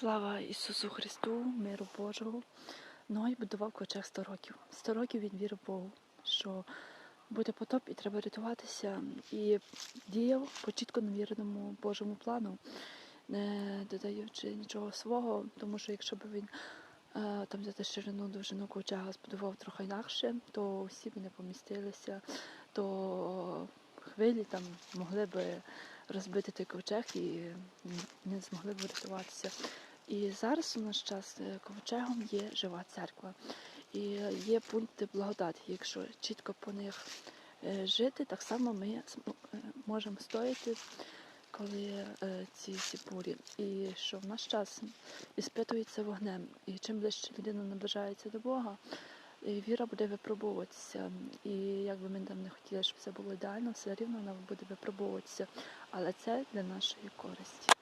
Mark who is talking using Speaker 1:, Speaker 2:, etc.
Speaker 1: Слава Ісусу Христу, миру Божого. Ной будував ковчег 100 років. 100 років він вірив Богу, що буде потоп і треба рятуватися. І діяв по чітко наміреному Божому плану, не додаючи нічого свого, тому що якщо б він е, там взяти ширину довжину ковчега збудував трохи інакше, то всі б не помістилися, то хвилі там могли б розбити той ковчег і не змогли б врятуватися. І зараз у наш час е, ковчегом є жива церква. І є пункти благодаті. Якщо чітко по них е, жити, так само ми е, можемо стояти, коли ці всі бурі. І що в наш час іспитується вогнем. І чим ближче людина наближається до Бога, віра буде випробовуватися. І як би ми там не хотіли, щоб все було ідеально, все рівно вона буде випробовуватися. Але це для нашої користі.